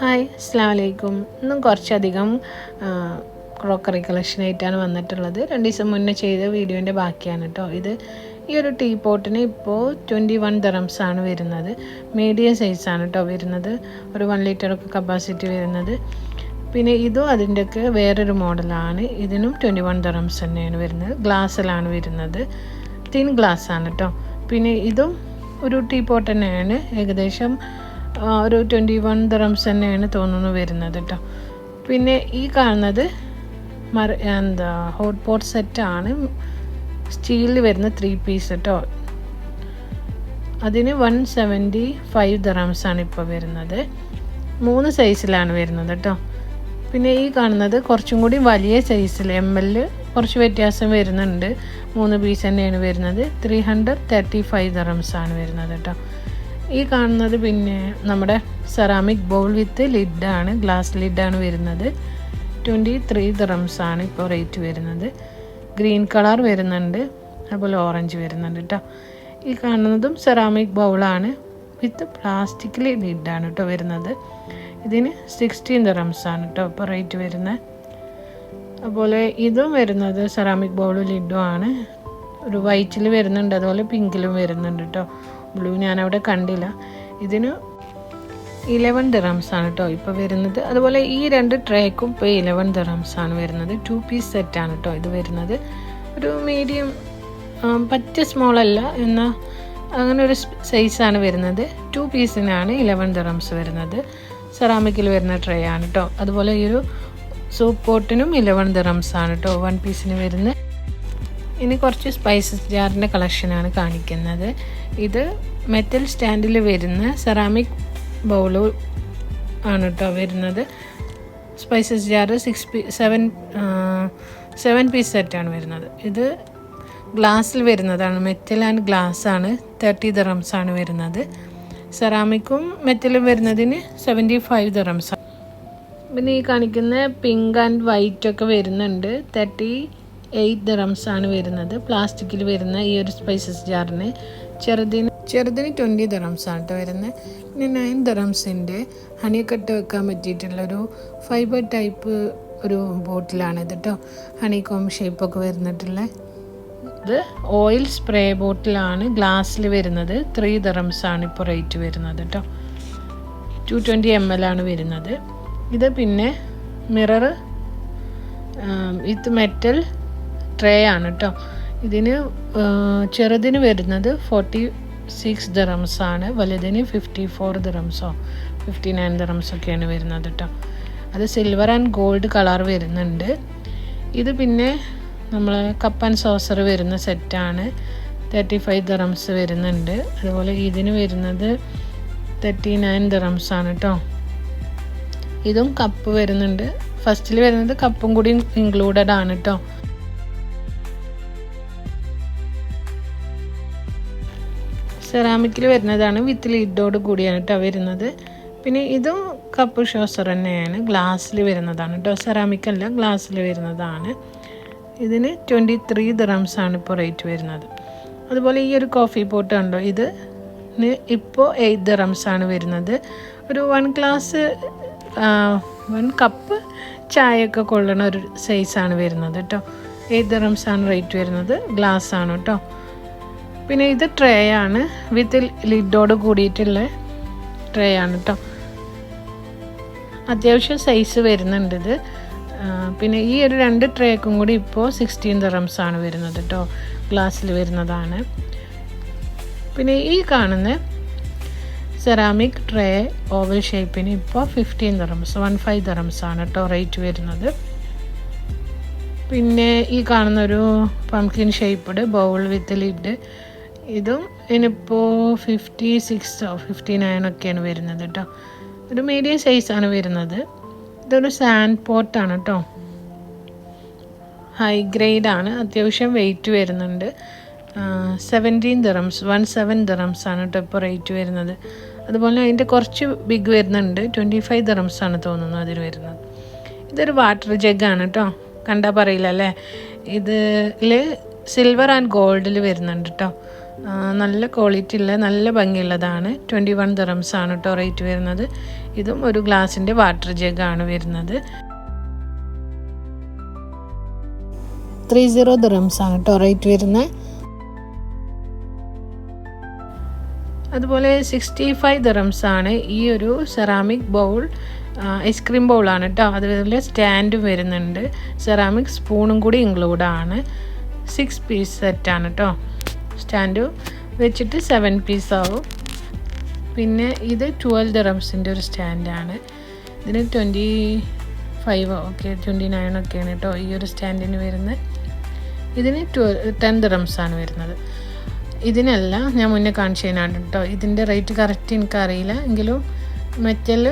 Hi അസ്സാം വലൈക്കും ഇന്നും കുറച്ചധികം ക്രോക്കറി കളക്ഷൻ ആയിട്ടാണ് വന്നിട്ടുള്ളത്. രണ്ട് ദിവസം മുന്നേ ചെയ്ത വീഡിയോന്റെ ബാക്കിയാണ് കേട്ടോ ഇത് ഈ ഒരു ടീ പോട്ടിന് ഇപ്പോൾ ട്വന്റി വൺ ദറംസ് ആണ് വരുന്നത്. മീഡിയം സൈസാണ് കേട്ടോ വരുന്നത്. ഒരു വൺ ലിറ്റർ ഒക്കെ കപ്പാസിറ്റി വരുന്നത്. പിന്നെ ഇതും അതിന്റെയൊക്കെ വേറൊരു മോഡലാണ് ഇതിനും ട്വന്റി വൺ ദറംസ് തന്നെയാണ് വരുന്നത്. ഗ്ലാസ്സിലാണ് വരുന്നത്. തിൻ ഗ്ലാസ് ആണ് കേട്ടോ പിന്നെ ഇതും ഒരു ടീ പോട്ട് തന്നെയാണ്. ഏകദേശം ഒരു ട്വന്റി വൺ ദറംസ് തന്നെയാണ് തോന്നുന്നു വരുന്നത് കേട്ടോ പിന്നെ ഈ കാണുന്നത് മര എന്താ ഹോട്ട് പോട്ട് സെറ്റാണ് സ്റ്റീലിൽ വരുന്ന ത്രീ പീസ് കേട്ടോ അതിന് വൺ സെവന്റി ഫൈവ് ദറംസ് ആണ് ഇപ്പോൾ വരുന്നത്. മൂന്ന് സൈസിലാണ് വരുന്നത് കേട്ടോ പിന്നെ ഈ കാണുന്നത് കുറച്ചും കൂടി വലിയ സൈസിൽ എം എൽ കുറച്ച് വ്യത്യാസം വരുന്നുണ്ട്. മൂന്ന് പീസ് തന്നെയാണ് വരുന്നത്. Three hundred thirty five dirhams ആണ് വരുന്നത് കേട്ടോ ഈ കാണുന്നത് പിന്നെ നമ്മുടെ സെറാമിക് ബൗൾ വിത്ത് ലിഡാണ് ഗ്ലാസ് ലിഡാണ് വരുന്നത്. ട്വന്റി ത്രീ ദറംസ് ആണ് ഇപ്പോൾ റേറ്റ് വരുന്നത്. ഗ്രീൻ കളർ വരുന്നുണ്ട് അതുപോലെ ഓറഞ്ച് വരുന്നുണ്ട് കേട്ടോ ഈ കാണുന്നതും സെറാമിക് ബൗളാണ് വിത്ത് പ്ലാസ്റ്റിക്കിൽ ലിഡാണ് കേട്ടോ വരുന്നത്. ഇതിന് സിക്സ്റ്റീൻ ദറംസ് ആണ് കേട്ടോ ഇപ്പോൾ റേറ്റ് വരുന്നത് അതുപോലെ ഇതും വരുന്നത് സെറാമിക് ബൗളും ലിഡും ആണ്. ഒരു വൈറ്റിൽ വരുന്നുണ്ട് അതുപോലെ പിങ്കിലും വരുന്നുണ്ട് കേട്ടോ ബ്ലൂ ഞാനവിടെ കണ്ടില്ല. ഇതിന് ഇലവൻ ദിറംസ് ആണ് കേട്ടോ ഇപ്പോൾ വരുന്നത്. അതുപോലെ ഈ രണ്ട് ട്രേക്കും ഇപ്പോൾ ഇലവൻ ദിറംസ് ആണ് വരുന്നത്. ടു പീസ് സെറ്റാണ് കേട്ടോ ഇത് വരുന്നത്. ഒരു മീഡിയം പറ്റ സ്മോൾ അല്ല. എന്നാൽ അങ്ങനെ ഒരു സൈസാണ് വരുന്നത്. ടു പീസിനാണ് ഇലവൻ ദിറംസ് വരുന്നത്. സെറാമിക്കിൽ വരുന്ന ട്രേ ആണ് കേട്ടോ അതുപോലെ ഈ ഒരു സൂപ്പ് പോട്ടിനും ഇലവൻ ദിറംസ് ആണ് കേട്ടോ വൺ പീസിന് വരുന്നത്. ഇനി കുറച്ച് സ്പൈസസ് ജാറിന്റെ കളക്ഷനാണ് കാണിക്കുന്നത്. ഇത് മെറ്റൽ സ്റ്റാൻഡിൽ വരുന്ന സെറാമിക് ബൗൾ ആണ് കേട്ടോ വരുന്നത്. Spices jar six P seven seven piece സെറ്റാണ് വരുന്നത്. ഇത് ഗ്ലാസ്സിൽ വരുന്നതാണ്. മെറ്റൽ ആൻഡ് ഗ്ലാസ് ആണ്. തേർട്ടി ദറംസ് ആണ് വരുന്നത്. സെറാമിക്കും മെറ്റലും വരുന്നതിന് സെവന്റി ഫൈവ് ദറംസ് പിന്നെ ഈ കാണിക്കുന്ന പിങ്ക് ആൻഡ് വൈറ്റ് ഒക്കെ വരുന്നുണ്ട്. തേർട്ടി എയ്റ്റ് ദറംസ് ആണ് വരുന്നത്. പ്ലാസ്റ്റിക്കിൽ വരുന്ന ഈ ഒരു സ്പൈസസ് ജാറിന് ചെറുതിന് ചെറുതിന് ട്വന്റി ദറംസ് ആണ് കേട്ടോ വരുന്നത് പിന്നെ നയൻ ദറംസിന്റെ കട്ട് വെക്കാൻ പറ്റിയിട്ടുള്ളൊരു ഫൈബർ ടൈപ്പ് ഒരു ബോട്ടിലാണ് ഇത് കേട്ടോ ഹണി കോം ഷേപ്പൊക്കെ വരുന്നിട്ടുള്ള. ഇത് ഓയിൽ സ്പ്രേ ബോട്ടിലാണ് ഗ്ലാസ്സിൽ വരുന്നത്. ത്രീ ദറംസ് ആണ് ഇപ്പോൾ റേറ്റ് വരുന്നത് കേട്ടോ ടു ട്വന്റി എം എൽ ആണ് വരുന്നത്. ഇത് പിന്നെ മിറർ വിത്ത് മെറ്റൽ ട്രേ ആണ് കേട്ടോ ഇതിന് ചെറുതിന് വരുന്നത് ഫോർട്ടി സിക്സ് ദറംസ് ആണ്. വലുതിന് ഫിഫ്റ്റി ഫോർ ദറംസോ ഫിഫ്റ്റി നയൻ ദറംസ് ഒക്കെയാണ് വരുന്നത് കേട്ടോ അത് സിൽവർ ആൻഡ് ഗോൾഡ് കളർ വരുന്നുണ്ട്. ഇത് പിന്നെ നമ്മൾ കപ്പ് ആൻഡ് സോസർ വരുന്ന സെറ്റാണ് തേർട്ടി ഫൈവ് ദറംസ് വരുന്നുണ്ട്. അതുപോലെ ഇതിന് വരുന്നത് തേർട്ടി നയൻ ദറംസ് ആണ് കേട്ടോ ഇതും കപ്പ് വരുന്നുണ്ട്. ഫസ്റ്റിൽ വരുന്നത് കപ്പും കൂടി ഇൻക്ലൂഡഡ് ആണ് കേട്ടോ സെറാമിക്കിൽ വരുന്നതാണ് വിത്ത് ലിഡോട് കൂടിയാണ് കേട്ടോ വരുന്നത്. പിന്നെ ഇതും കപ്പ് ഷോസർ തന്നെയാണ്. ഗ്ലാസ്സിൽ വരുന്നതാണ് കേട്ടോ സെറാമിക് അല്ല ഗ്ലാസ്സിൽ വരുന്നതാണ്. ഇതിന് ട്വന്റി ത്രീ ദിറംസ് ആണ് ഇപ്പോൾ റേറ്റ് വരുന്നത്. അതുപോലെ ഈ ഒരു കോഫി പോട്ട് ഉണ്ടോ ഇത് ഇപ്പോൾ എയ്റ്റ് ദിറംസ് ആണ് വരുന്നത്. ഒരു വൺ ഗ്ലാസ് വൺ കപ്പ് ചായയൊക്കെ കൊള്ളണ ഒരു സൈസാണ് വരുന്നത് കേട്ടോ എയ്റ്റ് ദിറംസ് ആണ് റേറ്റ് വരുന്നത് ഗ്ലാസ് ആണ് കേട്ടോ പിന്നെ ഇത് ട്രേ ആണ്. വിത്ത് ലിഡോട് കൂടിയിട്ടുള്ള ട്രേ ആണ് കേട്ടോ അത്യാവശ്യം സൈസ് വരുന്നുണ്ട് ഇത്. പിന്നെ ഈ ഒരു രണ്ട് ട്രേക്കും കൂടി ഇപ്പോൾ സിക്സ്റ്റീൻ ദറംസ് ആണ് വരുന്നത് കേട്ടോ ഗ്ലാസ്സിൽ വരുന്നതാണ്. പിന്നെ ഈ കാണുന്ന സെറാമിക് ട്രേ ഓവൽ ഷേപ്പിന് ഇപ്പോൾ fifteen dirhams one five dirhams ആണ് കേട്ടോ റേറ്റ് വരുന്നത്. പിന്നെ ഈ കാണുന്ന ഒരു pumpkin shaped bowl with lid ഇതും ഇതിനിപ്പോൾ ഫിഫ്റ്റി സിക്സോ ഫിഫ്റ്റി നയനൊക്കെയാണ് വരുന്നത് കേട്ടോ ഒരു മീഡിയം സൈസാണ് വരുന്നത്. ഇതൊരു സാൻഡ് പോട്ടാണ് കേട്ടോ ഹൈ ഗ്രേഡാണ് അത്യാവശ്യം വെയിറ്റ് വരുന്നുണ്ട്. Seventeen dirhams one seven dirhams ആണ് കേട്ടോ ഇപ്പോൾ റേറ്റ് വരുന്നത്. അതുപോലെ അതിന്റെ കുറച്ച് ബിഗ് വരുന്നുണ്ട്. ട്വന്റി ഫൈവ് ദിറംസ് ആണ് തോന്നുന്നു അതിൽ വരുന്നത്. ഇതൊരു വാട്ടർ ജഗ്ഗാണ് കേട്ടോ കണ്ടാൽ പറയില്ല അല്ലേ ഇതിൽ സിൽവർ ആൻഡ് ഗോൾഡിൽ വരുന്നുണ്ട് കേട്ടോ നല്ല ക്വാളിറ്റി ഉള്ള നല്ല ഭംഗിയുള്ളതാണ്. ട്വന്റി വൺ ദിറംസ് ആണ് കേട്ടോ റേറ്റ് വരുന്നത്. ഇതും ഒരു ഗ്ലാസിന്റെ വാട്ടർ ജഗ് ആണ് വരുന്നത്. ത്രീ സീറോ ദിറംസ് ആണ് കേട്ടോ റേറ്റ് വരുന്നത്. അതുപോലെ സിക്സ്റ്റി ഫൈവ് ദിറംസ് ആണ് ഈ ഒരു സെറാമിക് ബൗൾ ഐസ്ക്രീം ബൗൾ ആണ് കേട്ടോ അതുപോലെ സ്റ്റാൻഡും വരുന്നുണ്ട്. സെറാമിക് സ്പൂണും കൂടി ഇൻക്ലൂഡാണ് സിക്സ് പീസ് സെറ്റാണ് കേട്ടോ സ്റ്റാൻഡ് വെച്ചിട്ട് സെവൻ പീസ് ആവും. പിന്നെ ഇത് ട്വൽവ് ദിറംസിന്റെ ഒരു സ്റ്റാൻഡാണ്. ഇതിന് twenty five okay twenty nine ഒക്കെയാണ് കേട്ടോ ഈ ഒരു സ്റ്റാൻഡിന് വരുന്നത്. ഇതിന് ട്വൽ ടെൻ ദിറംസാണ് വരുന്നത്. ഇതിനല്ല ഞാൻ മുന്നേ കാണിച്ചു തരാണ് കേട്ടോ ഇതിന്റെ റേറ്റ് കറക്റ്റ് എനിക്കറിയില്ല. എങ്കിലും മെറ്റൽ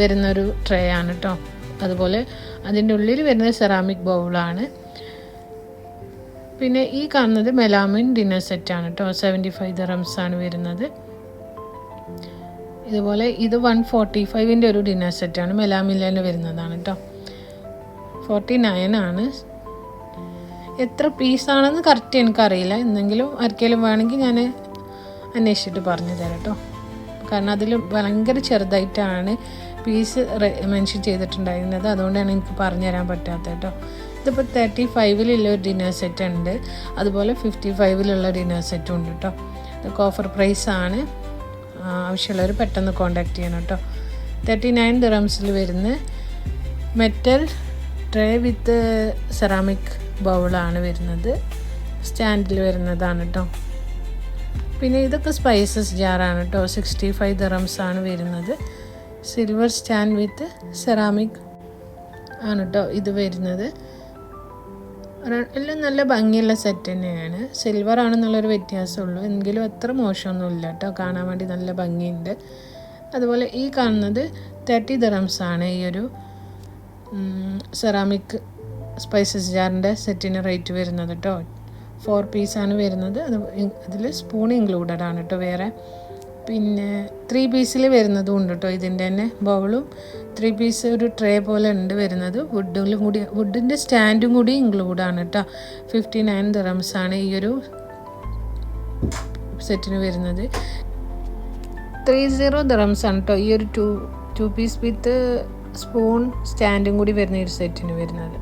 വരുന്നൊരു ട്രേ ആണ് കേട്ടോ അതുപോലെ അതിന്റെ ഉള്ളിൽ വരുന്ന സെറാമിക് ബൗളാണ് പിന്നെ ഈ കാണുന്നത് മെലാമിൻ ഡിന്നർ സെറ്റാണ് കേട്ടോ സെവന്റി ഫൈവ് ദറംസ് ആണ് വരുന്നത്. ഇതുപോലെ ഇത് വൺ ഫോർട്ടി ഫൈവിന്റെ ഒരു ഡിന്നർ സെറ്റാണ് മെലാമില്ലേന്റെ വരുന്നതാണ് കേട്ടോ ഫോർട്ടി നയൻ ആണ്. എത്ര പീസാണെന്ന് കറക്റ്റ് എനിക്കറിയില്ല. എന്തെങ്കിലും ആർക്കെങ്കിലും വേണമെങ്കിൽ ഞാൻ അന്വേഷിച്ചിട്ട് പറഞ്ഞു തരാം കേട്ടോ കാരണം അതിൽ ഭയങ്കര ചെറുതായിട്ടാണ് പീസ് മെൻഷൻ ചെയ്തിട്ടുണ്ടായിരുന്നത്. അതുകൊണ്ടാണ് എനിക്ക് പറഞ്ഞു തരാൻ പറ്റാത്തത് കേട്ടോ ഇതിപ്പോൾ തേർട്ടി ഫൈവിലുള്ള ഒരു ഡിന്നർ സെറ്റ് ഉണ്ട്. അതുപോലെ ഫിഫ്റ്റി ഫൈവിലുള്ള ഡിന്നർ സെറ്റും ഉണ്ട് കേട്ടോ ഇതൊക്കെ ഓഫർ പ്രൈസ് ആണ്. ആവശ്യമുള്ളവർ പെട്ടെന്ന് കോണ്ടാക്ട് ചെയ്യണം കേട്ടോ തേർട്ടി നയൻ ദിറംസിൽ വരുന്ന മെറ്റൽ ട്രേ വിത്ത് സെറാമിക് ബൗളാണ് വരുന്നത്. സ്റ്റാൻഡിൽ വരുന്നതാണ് കേട്ടോ പിന്നെ ഇതൊക്കെ സ്പൈസസ് ജാറാണ് കേട്ടോ സിക്സ്റ്റി ഫൈവ് ദിറംസ് ആണ് വരുന്നത്. സിൽവർ സ്റ്റാൻഡ് വിത്ത് സെറാമിക് ആണ് കേട്ടോ ഇത് വരുന്നത്. എല്ലാം നല്ല ഭംഗിയുള്ള സെറ്റ് തന്നെയാണ്. സിൽവർ ആണെന്നുള്ളൊരു വ്യത്യാസമുള്ളൂ. എങ്കിലും അത്ര മോശമൊന്നുമില്ല കേട്ടോ കാണാൻ വേണ്ടി നല്ല ഭംഗിയുണ്ട്. അതുപോലെ ഈ കാണുന്നത് തേർട്ടി ദറംസ് ആണ്. ഈ ഒരു സെറാമിക് സ്പൈസസ് ജാറിന്റെ സെറ്റിന് റേറ്റ് വരുന്നത് കേട്ടോ ഫോർ പീസാണ് വരുന്നത്. അത് അതിൽ സ്പൂൺ ഇൻക്ലൂഡഡ് ആണ് കേട്ടോ വേറെ പിന്നെ ത്രീ പീസിൽ വരുന്നതും ഉണ്ട് കേട്ടോ ഇതിന്റെ തന്നെ ബൗളും. ത്രീ പീസ് ഒരു ട്രേ പോലെ ഉണ്ട് വരുന്നത്. വുഡിലും കൂടി വുഡിന്റെ സ്റ്റാൻഡും കൂടി ഇൻക്ലൂഡ് ആണ് കേട്ടോ ഫിഫ്റ്റി നയൻ ദറംസ് ആണ് ഈ ഒരു സെറ്റിന് വരുന്നത്. ത്രീ സീറോ ദറംസ് ആണ് കേട്ടോ ഈ ഒരു two two piece with spoon സ്റ്റാൻഡും കൂടി വരുന്ന ഒരു സെറ്റിന് വരുന്നത്.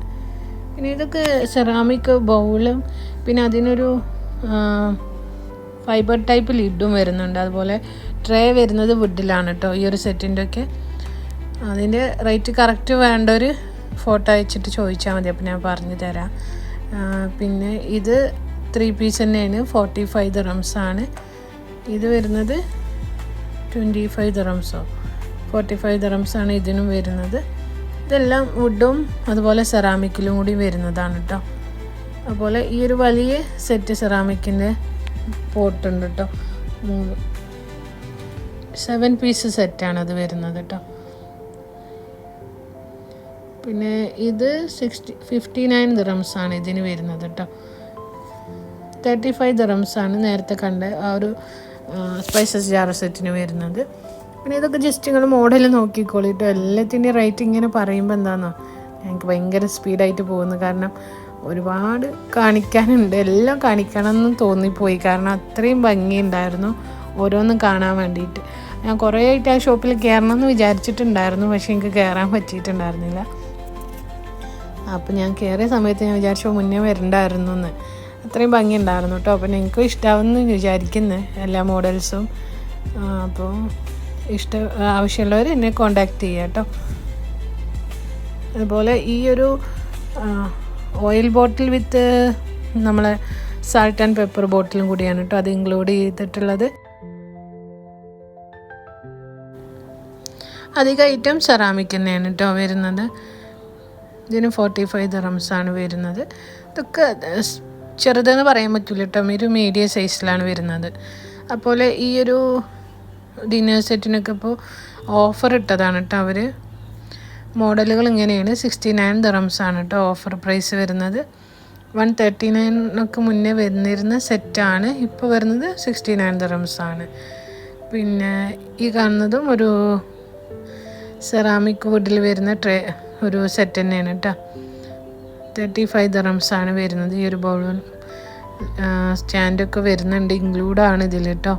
പിന്നെ ഇതൊക്കെ സെറാമിക് ബൗളും പിന്നെ അതിനൊരു ഫൈബർ ടൈപ്പ് ലിഡും വരുന്നുണ്ട്. അതുപോലെ ട്രേ വരുന്നത് വുഡിലാണ് കേട്ടോ ഈ ഒരു സെറ്റിന്റെ ഒക്കെ. അതിന്റെ റേറ്റ് കറക്റ്റ് വേണ്ട ഒരു ഫോട്ടോ അയച്ചിട്ട് ചോദിച്ചാൽ മതി അപ്പോൾ ഞാൻ പറഞ്ഞു തരാം. പിന്നെ ഇത് ത്രീ പീസ് തന്നെയാണ് ഫോർട്ടി ഫൈവ് ദറംസ് ആണ്. ഇത് വരുന്നത് ട്വന്റി ഫൈവ് ദറംസോ ഫോർട്ടി ഫൈവ് ദറംസ് ആണ് ഇതിനും വരുന്നത്. ഇതെല്ലാം വുഡും അതുപോലെ സെറാമിക്കിലും കൂടി വരുന്നതാണ് കേട്ടോ അതുപോലെ ഈ ഒരു വലിയ സെറ്റ് സെറാമിക്കിന്റെ പോട്ടുണ്ട് കേട്ടോ മൂന്ന്. സെവൻ പീസ് സെറ്റാണ് അത് വരുന്നത് കേട്ടോ പിന്നെ ഇത് സിക്സ്റ്റി ഫിഫ്റ്റി നയൻ ദിറംസ് ആണ് ഇതിന് വരുന്നത് കേട്ടോ തേർട്ടി ഫൈവ് ദിറംസ് ആണ് നേരത്തെ കണ്ട ആ ഒരു സ്പൈസസ് ജാർ സെറ്റിന് വരുന്നത്. പിന്നെ ഇതൊക്കെ ജസ്റ്റ് നിങ്ങൾ മോഡൽ നോക്കിക്കോളൂ കേട്ടോ എല്ലാത്തിന്റെയും റേറ്റ് ഇങ്ങനെ പറയുമ്പോൾ എന്താണെന്നോ ഞങ്ങൾക്ക് ഭയങ്കര സ്പീഡായിട്ട് പോകുന്നു. കാരണം ഒരുപാട് കാണിക്കാനുണ്ട്. എല്ലാം കാണിക്കണമെന്ന് തോന്നിപ്പോയി. കാരണം അത്രയും ഭംഗിയുണ്ടായിരുന്നു ഓരോന്നും കാണാൻ വേണ്ടിയിട്ട്. ഞാൻ കുറേ ആയിട്ട് ആ ഷോപ്പിൽ കയറണം എന്ന് വിചാരിച്ചിട്ടുണ്ടായിരുന്നു. പക്ഷേ എനിക്ക് കയറാൻ പറ്റിയിട്ടുണ്ടായിരുന്നില്ല. അപ്പോൾ ഞാൻ കയറിയ സമയത്ത് ഞാൻ വിചാരിച്ചു മുന്നേ വരണ്ടായിരുന്നു എന്ന് അത്രയും ഭംഗി ഉണ്ടായിരുന്നു കേട്ടോ. അപ്പം എനിക്കും ഇഷ്ടമാവുമെന്ന് വിചാരിക്കുന്നത് എല്ലാ മോഡൽസും. അപ്പോൾ ഇഷ്ട ആവശ്യമുള്ളവർ എന്നെ കോണ്ടാക്ട് ചെയ്യുക കേട്ടോ. അതുപോലെ ഈ ഒരു ഓയിൽ ബോട്ടിൽ വിത്ത് നമ്മളെ സാൾട്ട് ആൻഡ് പെപ്പർ ബോട്ടിലും കൂടിയാണ് കേട്ടോ അത് ഇൻക്ലൂഡ് ചെയ്തിട്ടുള്ളത്. അധിക ഐറ്റം സെറാമിക് തന്നെയാണ് കേട്ടോ വരുന്നത്. ഇതിന് ഫോർട്ടി ഫൈവ് ആണ് വരുന്നത്. ഇതൊക്കെ ചെറുതെന്ന് പറയാൻ പറ്റില്ല കേട്ടോ. ഒരു മീഡിയം സൈസിലാണ് വരുന്നത്. അതുപോലെ ഈ ഒരു ഡിന്നർ സെറ്റിനൊക്കെ ഇപ്പോൾ ഓഫർ ഇട്ടതാണ് കേട്ടോ അവർ മോഡലുകൾ ഇങ്ങനെയാണ്. സിക്സ്റ്റി നയൻ ദറംസ് ആണ് കേട്ടോ ഓഫർ പ്രൈസ് വരുന്നത്. വൺ തേർട്ടി നയനൊക്കെ മുന്നേ വന്നിരുന്ന സെറ്റാണ് ഇപ്പോൾ വരുന്നത് സിക്സ്റ്റി നയൻ ദറംസ് ആണ്. പിന്നെ ഈ കാണുന്നതും ഒരു സെറാമിക് വുഡിൽ വരുന്ന ട്രേ ഒരു സെറ്റ് തന്നെയാണ് കേട്ടോ തേർട്ടി ഫൈവ് ദറംസ് ആണ് വരുന്നത്. ഈ ഒരു ബൗളും സ്റ്റാൻഡൊക്കെ വരുന്നുണ്ട്. ഇൻക്ലൂഡാണ് ഇതിൽ കേട്ടോ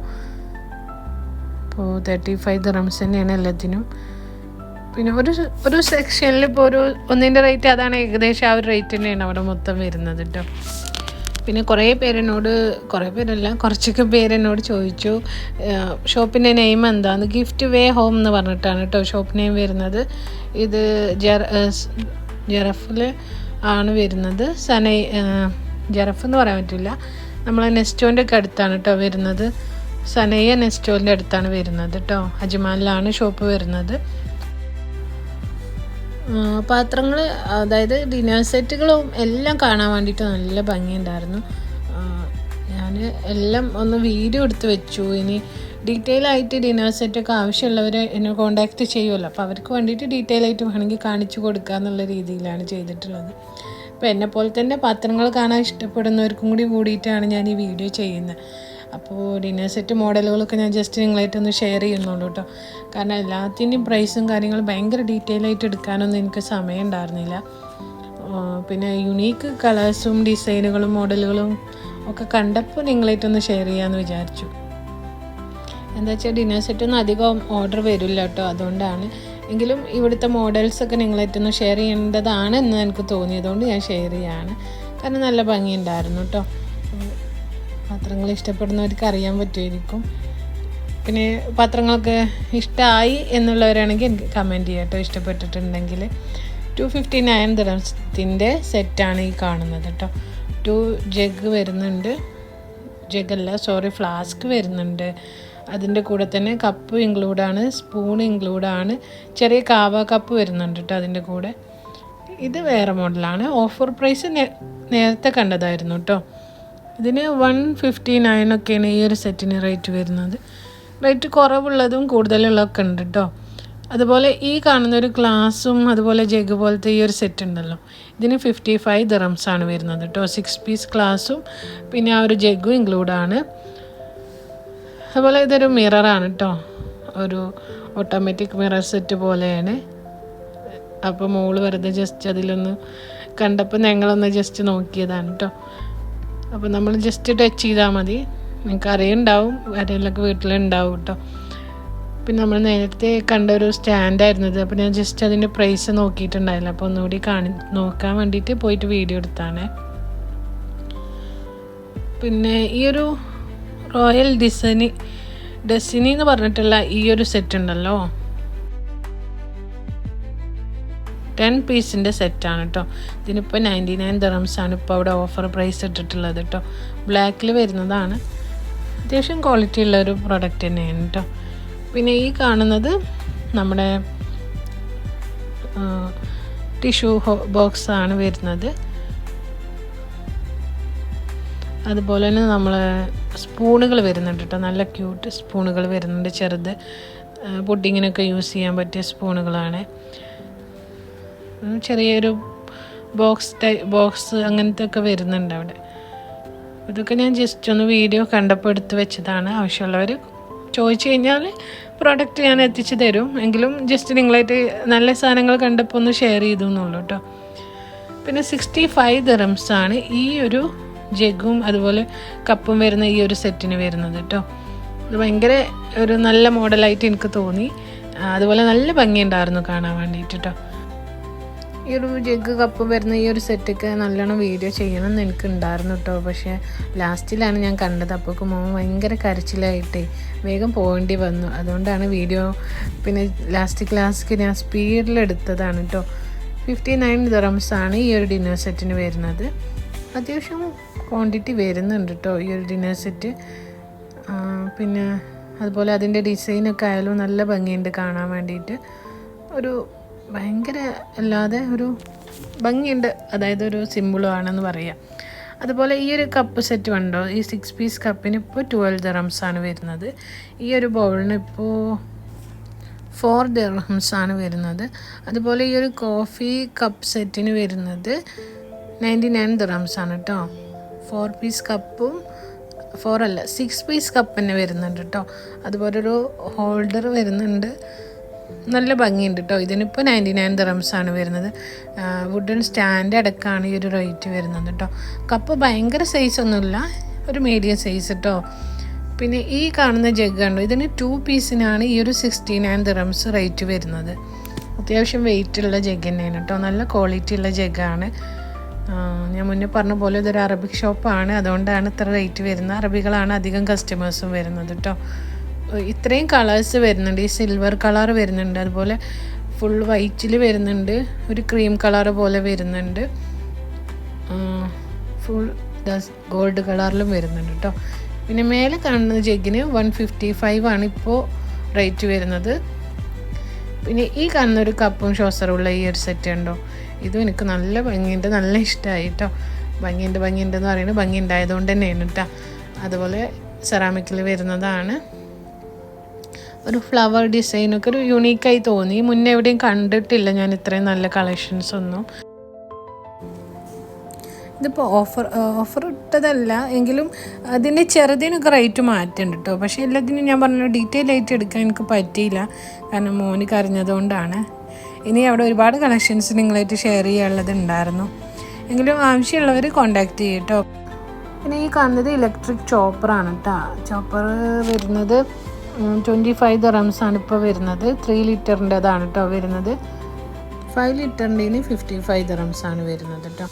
അപ്പോൾ തേർട്ടി ഫൈവ് ദറംസ് തന്നെയാണ് എല്ലാത്തിനും. പിന്നെ ഒരു ഒരു സെക്ഷനിൽ ഇപ്പോൾ ഒരു ഒന്നിന്റെ റേറ്റ് അതാണ് ഏകദേശം ആ ഒരു റേറ്റ് തന്നെയാണ് അവിടെ മൊത്തം വരുന്നത് കേട്ടോ പിന്നെ കുറേ പേരെന്നോട് കുറേ പേരല്ല കുറച്ചൊക്കെ പേരെന്നോട് ചോദിച്ചു ഷോപ്പിന്റെ നെയിം എന്താന്ന് ഗിഫ്റ്റ് വേ ഹോം എന്ന് പറഞ്ഞിട്ടാണ് കേട്ടോ ഷോപ്പ് നെയിം വരുന്നത്. ഇത് ജെറ ജെറഫിൽ ആണ് വരുന്നത്. സനൈ ജെറഫ് എന്ന് പറയാൻ പറ്റില്ല. നമ്മളെ നെസ്റ്റോന്റെ ഒക്കെ അടുത്താണ് കേട്ടോ വരുന്നത്. സനയ്യ നെസ്റ്റോന്റെ അടുത്താണ് വരുന്നത് കേട്ടോ അജ്മാലിലാണ് ഷോപ്പ് വരുന്നത്. പാത്രങ്ങൾ അതായത് ഡിന്നർ സെറ്റുകളും എല്ലാം കാണാൻ വേണ്ടിയിട്ട് നല്ല ഭംഗിയുണ്ടായിരുന്നു. ഞാൻ എല്ലാം ഒന്ന് വീഡിയോ എടുത്ത് വെച്ചു. ഇനി ഡീറ്റെയിൽ ആയിട്ട് ഡിന്നർ സെറ്റൊക്കെ ആവശ്യമുള്ളവർ എന്നെ കോണ്ടാക്ട് ചെയ്യുമല്ലോ. അപ്പോൾ അവർക്ക് വേണ്ടിയിട്ട് ഡീറ്റെയിൽ ആയിട്ട് വേണമെങ്കിൽ കാണിച്ചു കൊടുക്കുക എന്നുള്ള രീതിയിലാണ് ചെയ്തിട്ടുള്ളത്. അപ്പോൾ എന്നെ പോലെ തന്നെ പാത്രങ്ങൾ കാണാൻ ഇഷ്ടപ്പെടുന്നവർക്കും കൂടി കൂടിയിട്ടാണ് ഞാൻ ഈ വീഡിയോ ചെയ്യുന്നത്. അപ്പോൾ ഡിന്നർ സെറ്റ് മോഡലുകളൊക്കെ ഞാൻ ജസ്റ്റ് നിങ്ങളായിട്ടൊന്ന് ഷെയർ ചെയ്യുന്നുള്ളൂ കേട്ടോ. കാരണം എല്ലാത്തിന്റെയും പ്രൈസും കാര്യങ്ങളും ഭയങ്കര ഡീറ്റെയിൽ ആയിട്ട് എടുക്കാനൊന്നും എനിക്ക് സമയം ഉണ്ടായിരുന്നില്ല. പിന്നെ യുണീക്ക് കളേഴ്സും ഡിസൈനുകളും മോഡലുകളും ഒക്കെ കണ്ടപ്പോൾ നിങ്ങളായിട്ടൊന്ന് ഷെയർ ചെയ്യാമെന്ന് വിചാരിച്ചു. എന്താ വെച്ചാൽ ഡിന്നർ സെറ്റൊന്നും അധികം ഓർഡർ വരില്ല കേട്ടോ. അതുകൊണ്ടാണ് എങ്കിലും ഇവിടുത്തെ മോഡൽസൊക്കെ നിങ്ങളായിട്ടൊന്ന് ഷെയർ ചെയ്യേണ്ടതാണ് എന്ന് എനിക്ക് തോന്നിയതുകൊണ്ട് ഞാൻ ഷെയർ ചെയ്യാണ്. കാരണം നല്ല ഭംഗിയുണ്ടായിരുന്നു കേട്ടോ. പത്രങ്ങൾ ഇഷ്ടപ്പെടുന്നവർക്ക് അറിയാൻ പറ്റുമായിരിക്കും. പിന്നെ പത്രങ്ങളൊക്കെ ഇഷ്ടമായി എന്നുള്ളവരാണെങ്കിൽ എനിക്ക് കമന്റ് ചെയ്യാം കേട്ടോ. ഇഷ്ടപ്പെട്ടിട്ടുണ്ടെങ്കിൽ. ടു ഫിഫ്റ്റി നയൻ ദിറംസിന്റെ സെറ്റാണ് ഈ കാണുന്നത് കേട്ടോ. ടു ജഗ് വരുന്നുണ്ട്. ജഗല്ല സോറി ഫ്ലാസ്ക് വരുന്നുണ്ട്. അതിന്റെ കൂടെ തന്നെ കപ്പ് ഇൻക്ലൂഡാണ് സ്പൂൺ ഇൻക്ലൂഡാണ് ചെറിയ കാവ കപ്പ് വരുന്നുണ്ട് കേട്ടോ അതിന്റെ കൂടെ. ഇത് വേറെ മോഡലാണ് ഓഫർ പ്രൈസ് നേരത്തെ കണ്ടതായിരുന്നു കേട്ടോ. ഇതിന് വൺ ഫിഫ്റ്റി നയൻ ഒക്കെയാണ് ഈ ഒരു സെറ്റിന് റേറ്റ് വരുന്നത്. റേറ്റ് കുറവുള്ളതും കൂടുതലുള്ളതൊക്കെ ഉണ്ട് കേട്ടോ അതുപോലെ ഈ കാണുന്ന ഒരു ഗ്ലാസും അതുപോലെ ജഗ് പോലത്തെ ഈ ഒരു സെറ്റ് ഉണ്ടല്ലോ. ഇതിന് ഫിഫ്റ്റി ഫൈവ് ദിറംസ് ആണ് വരുന്നത് കേട്ടോ സിക്സ് പീസ് ഗ്ലാസും പിന്നെ ആ ഒരു ജഗ്ഗും ഇൻക്ലൂഡാണ് അതുപോലെ ഇതൊരു മിററാണ് കേട്ടോ ഒരു ഓട്ടോമാറ്റിക് മിറർ സെറ്റ് പോലെയാണ്. അപ്പോൾ മോൾ വെറുതെ ജസ്റ്റ് അതിലൊന്ന് കണ്ടപ്പോൾ ഞങ്ങളൊന്ന് ജസ്റ്റ് നോക്കിയതാണ് കേട്ടോ അപ്പോൾ നമ്മൾ ജസ്റ്റ് ടച്ച് ചെയ്താൽ മതി. നിങ്ങൾക്ക് അറിയുണ്ടാവും ആരെങ്കിലൊക്കെ വീട്ടിലുണ്ടാവും കേട്ടോ പിന്നെ നമ്മൾ നേരത്തെ കണ്ട ഒരു സ്റ്റാൻഡായിരുന്നു ഇത് അപ്പോൾ ഞാൻ ജസ്റ്റ് അതിന്റെ പ്രൈസ് നോക്കിയിട്ടുണ്ടായില്ല അപ്പോൾ ഒന്നുകൂടി കാണി നോക്കാൻ വേണ്ടിയിട്ട് പോയിട്ട് വീഡിയോ എടുത്താണ്. പിന്നെ ഈ ഒരു റോയൽ ഡിസനി ഡെസിനി എന്ന് പറഞ്ഞിട്ടുള്ള ഈ ഒരു സെറ്റ് ഉണ്ടല്ലോ. ടെൻ പീസിന്റെ സെറ്റാണ് കേട്ടോ ഇതിനിപ്പോൾ നയന്റി നയൻ ആണ് ഇപ്പോൾ അവിടെ ഓഫർ പ്രൈസ് ഇട്ടിട്ടുള്ളത് കേട്ടോ ബ്ലാക്കിൽ വരുന്നതാണ്. അത്യാവശ്യം ക്വാളിറ്റി ഉള്ള ഒരു പ്രൊഡക്റ്റ് തന്നെയാണ് കേട്ടോ പിന്നെ ഈ കാണുന്നത് നമ്മുടെ ടിഷ്യൂ ബോക്സ് ആണ് വരുന്നത്. അതുപോലെ തന്നെ നമ്മൾ സ്പൂണുകൾ വരുന്നുണ്ട് കേട്ടോ നല്ല ക്യൂട്ട് സ്പൂണുകൾ വരുന്നുണ്ട് ചെറുത്. പുഡിങ്ങിനൊക്കെ യൂസ് ചെയ്യാൻ പറ്റിയ സ്പൂണുകളാണ് ചെറിയൊരു ബോക്സ് ടൈ ബോക്സ് അങ്ങനത്തെ ഒക്കെ വരുന്നുണ്ട് അവിടെ. ഇതൊക്കെ ഞാൻ ജസ്റ്റ് ഒന്ന് വീഡിയോ കണ്ടപ്പോൾ എടുത്ത് വെച്ചതാണ്. ആവശ്യമുള്ളവർ ചോദിച്ചു കഴിഞ്ഞാൽ പ്രോഡക്റ്റ് ഞാൻ എത്തിച്ചു തരും. എങ്കിലും ജസ്റ്റ് നിങ്ങളായിട്ട് നല്ല സാധനങ്ങൾ കണ്ടപ്പോൾ ഒന്ന് ഷെയർ ചെയ്തു എന്നുള്ളൂ കേട്ടോ പിന്നെ സിക്സ്റ്റി ഫൈവ് ദറംസാണ് ഈ ഒരു ജഗും അതുപോലെ കപ്പും വരുന്ന ഈ ഒരു സെറ്റിന് വരുന്നത് കേട്ടോ ഇത് ഭയങ്കര ഒരു നല്ല മോഡലായിട്ട് എനിക്ക് തോന്നി. അതുപോലെ നല്ല ഭംഗിയുണ്ടായിരുന്നു കാണാൻ വേണ്ടിയിട്ട് കേട്ടോ ഈ ഒരു ജഗ് കപ്പ് വരുന്ന ഈ ഒരു സെറ്റൊക്കെ നല്ലോണം വീഡിയോ ചെയ്യണം എന്ന് എനിക്ക് ഉണ്ടായിരുന്നു കേട്ടോ പക്ഷേ ലാസ്റ്റിലാണ് ഞാൻ കണ്ടത്. അപ്പോൾ മോൻ ഭയങ്കര കരച്ചിലായിട്ടേ വേഗം പോകേണ്ടി വന്നു. അതുകൊണ്ടാണ് വീഡിയോ പിന്നെ ലാസ്റ്റ് ക്ലാസ്സിക്ക് ഞാൻ സ്പീഡിൽ എടുത്തതാണ് കേട്ടോ ഫിഫ്റ്റി നയൻ ആണ് ഈ ഒരു ഡിന്നർ സെറ്റിന് വരുന്നത്. അത്യാവശ്യം ക്വാണ്ടിറ്റി വരുന്നുണ്ട് കേട്ടോ ഈ ഒരു ഡിന്നർ സെറ്റ് പിന്നെ അതുപോലെ അതിന്റെ ഡിസൈനൊക്കെ ആയാലും നല്ല ഭംഗിയുണ്ട് കാണാൻ വേണ്ടിയിട്ട്. ഒരു ഭയങ്കര അല്ലാതെ ഒരു ഭംഗിയുണ്ട്. അതായത് ഒരു സിമ്പിളും ആണെന്ന് പറയാം. അതുപോലെ ഈ ഒരു കപ്പ് സെറ്റ് ഉണ്ടോ ഈ സിക്സ് പീസ് കപ്പിന് ഇപ്പോൾ ട്വൽവ് ദറംസ് ആണ് വരുന്നത്. ഈ ഒരു ബൗളിന് ഇപ്പോൾ ഫോർ ദറംസ് ആണ് വരുന്നത്. അതുപോലെ ഈ ഒരു കോഫി കപ്പ് സെറ്റിന് വരുന്നത് നയന്റി നയൻ ദറംസ് ആണ് കേട്ടോ ഫോർ പീസ് കപ്പും ഫോർ അല്ല സിക്സ് പീസ് കപ്പ് തന്നെ വരുന്നുണ്ട് കേട്ടോ അതുപോലെ ഒരു ഹോൾഡർ വരുന്നുണ്ട്. നല്ല ഭംഗിയുണ്ട് കേട്ടോ ഇതിനിപ്പോൾ നയന്റി നയൻ ആണ് വരുന്നത്. വുഡൻ സ്റ്റാൻഡ് അടക്കമാണ് ഈ ഒരു റേറ്റ് വരുന്നത് കേട്ടോ കപ്പ് ഭയങ്കര സൈസ് ഒന്നുമില്ല. ഒരു മീഡിയം സൈസ് കേട്ടോ പിന്നെ ഈ കാണുന്ന ജഗ് ഉണ്ടോ ഇതിന് ടു പീസിനാണ് ഈ ഒരു സിക്സ്റ്റി നയൻ ദിറംസ് റേറ്റ് വരുന്നത്. അത്യാവശ്യം വെയിറ്റ് ഉള്ള ജഗ് തന്നെയാണ് കേട്ടോ നല്ല ക്വാളിറ്റി ഉള്ള ജഗ്ഗാണ് ഞാൻ മുന്നേ പറഞ്ഞ പോലെ ഇതൊരു അറബിക് ഷോപ്പാണ് അതുകൊണ്ടാണ് ഇത്ര റേറ്റ് വരുന്നത്. അറബികളാണ് അധികം കസ്റ്റമേഴ്സും വരുന്നത് കേട്ടോ ഇത്രയും കളേഴ്സ് വരുന്നുണ്ട്. ഈ സിൽവർ കളർ വരുന്നുണ്ട്. അതുപോലെ ഫുൾ വൈറ്റിൽ വരുന്നുണ്ട്. ഒരു ക്രീം കളർ പോലെ വരുന്നുണ്ട്. ഫുൾ ഗോൾഡ് കളറിലും വരുന്നുണ്ട് കേട്ടോ പിന്നെ മേലെ കാണുന്ന ജഗ്ഗിന് വൺ ഫിഫ്റ്റി ഫൈവ് ആണ് ഇപ്പോൾ റേറ്റ് വരുന്നത്. പിന്നെ ഈ കാണുന്ന കപ്പും കപ്പും ഷോസറുള്ള ഈ ഒരു സെറ്റ് ഉണ്ടോ ഇതും എനിക്ക് നല്ല ഭംഗിയുണ്ട്. നല്ല ഇഷ്ടമായി കേട്ടോ ഭംഗിയുണ്ട് ഭംഗിയുണ്ട് എന്ന് പറയുന്നത് ഭംഗി ഉണ്ടായതുകൊണ്ട് തന്നെയാണ് കേട്ടോ അതുപോലെ സെറാമിക്കിൽ വരുന്നതാണ്. ഒരു ഫ്ലവർ ഡിസൈനൊക്കെ ഒരു യുണീക്കായി തോന്നി. മുന്നേ എവിടെയും കണ്ടിട്ടില്ല ഞാൻ ഇത്രയും നല്ല കളക്ഷൻസ് ഒന്നും. ഇതിപ്പോൾ ഓഫർ ഓഫർ ഇട്ടതല്ല. എങ്കിലും അതിന്റെ ചെറുതിനൊക്കെ റേറ്റ് മാറ്റുന്നുണ്ട് കേട്ടോ പക്ഷേ എല്ലാത്തിനും ഞാൻ പറഞ്ഞ ഡീറ്റെയിൽ ആയിട്ട് എടുക്കാൻ എനിക്ക് പറ്റിയില്ല. കാരണം മോന് കരഞ്ഞതുകൊണ്ടാണ്. ഇനി അവിടെ ഒരുപാട് കളക്ഷൻസ് നിങ്ങളായിട്ട് ഷെയർ ചെയ്യാനുള്ളത് ഉണ്ടായിരുന്നു. എങ്കിലും ആവശ്യമുള്ളവർ കോണ്ടാക്ട് ചെയ്യും കേട്ടോ പിന്നെ ഈ കാണുന്നത് ഇലക്ട്രിക് ചോപ്പറാണ് കേട്ടോ ചോപ്പർ വരുന്നത് ട്വന്റി ഫൈവ് ദറംസ് ആണ് ഇപ്പോൾ വരുന്നത്. ത്രീ ലിറ്ററിന്റെതാണ് കേട്ടോ വരുന്നത്. ഫൈവ് ലിറ്ററിന്റെ ഫിഫ്റ്റി ഫൈവ് ദറംസ് ആണ് വരുന്നത് കേട്ടോ